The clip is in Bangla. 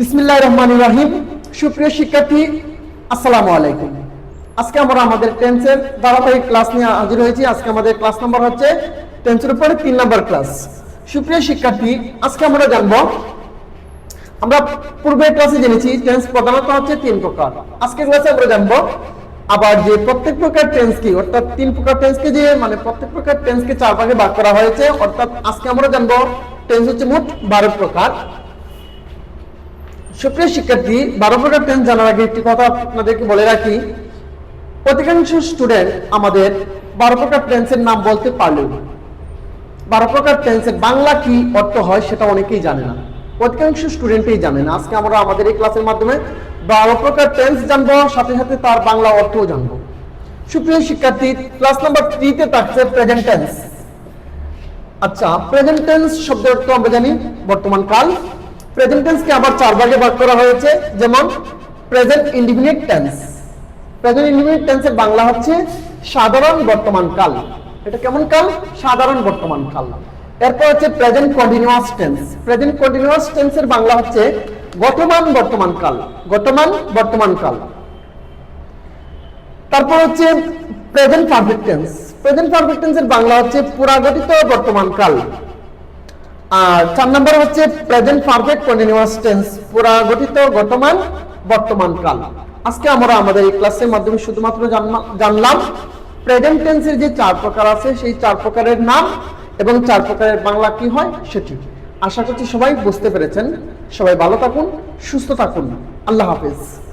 বিসমিল্লাহ রহমান রাহিম। সুপ্রিয় শিক্ষার্থী, আসসালামু আলাইকুম। আজকে আমরা আমাদের টেন্সের ধারাবাহিক ক্লাস নিয়ে হাজির হয়েছি। আজকে আমাদের ক্লাস নাম্বার হচ্ছে টেন্সের উপরে তিন নাম্বার ক্লাস সুপ্রিয় শিক্ষার্থী, আজকে আমরা জানব, আমরা পূর্বের ক্লাসে জেনেছি টেন্স প্রধানত হচ্ছে তিন প্রকার। আজকের ক্লাসে আমরা জানব, আবার যে প্রত্যেক প্রকার টেন্স কি, অর্থাৎ তিন প্রকার টেন্সকে যে মানে প্রত্যেক প্রকার টেন্সকে চার ভাগে ভাগ করা হয়েছে, অর্থাৎ আজকে আমরা জানব টেন্স হচ্ছে মোট বারো প্রকার। সুপ্রিয় শিক্ষার্থী, বারো প্রকার টেন্স জানার আগে একটি কথা আপনাদেরকে বলে রাখি। অধিকাংশ স্টুডেন্ট আমাদের বারো প্রকার টেন্সের নাম বলতে পারলেও বারো প্রকার টেন্সের বাংলা কি অর্থ হয় সেটা অনেকেই জানে না। অধিকাংশ স্টুডেন্টই জানে না। আজকে আমরা আমাদের এই ক্লাসের মাধ্যমে বারো প্রকার টেন্স জানব, সাথে সাথে তার বাংলা অর্থও জানব। সুপ্রিয় শিক্ষার্থী ক্লাস নাম্বার থ্রিতে থাকছে প্রেজেন্ট টেন্স আচ্ছা প্রেজেন্ট টেন্স শব্দের অর্থ আমরা জানি বর্তমান কাল। প্রেজেন্ট টেন্সকে আবার চার ভাগে ভাগ করা হয়েছে, যেমন present indefinite tense present indefinite টেন্সের বাংলা হচ্ছে সাধারণ বর্তমান কাল। এটা কেমন কাল? সাধারণ বর্তমান কাল। এরপর হচ্ছে present continuous tense present continuous টেন্সের বাংলা হচ্ছে বর্তমান বর্তমান কাল। বর্তমান বর্তমান কাল। তারপর হচ্ছে present perfect tense present perfect টেন্সের বাংলা হচ্ছে পুরাগঠিত বর্তমান কাল। আর চার নম্বর হচ্ছে প্রেজেন্ট পারফেক্ট কন্টিনিউয়াস টেন্স পুরাগঠিত বর্তমান বর্তমান কাল। আজকে আমরা আমাদের এই ক্লাসের মাধ্যমে শুধুমাত্র জানলা- জানলাম প্রেজেন্ট টেন্সের যে চার প্রকার আছে, সেই চার প্রকারের নাম এবং চার প্রকারের বাংলা কি হয় সেটি। আশা করছি সবাই বুঝতে পেরেছেন। সবাই ভালো থাকুন, সুস্থ থাকুন। আল্লাহ হাফেজ।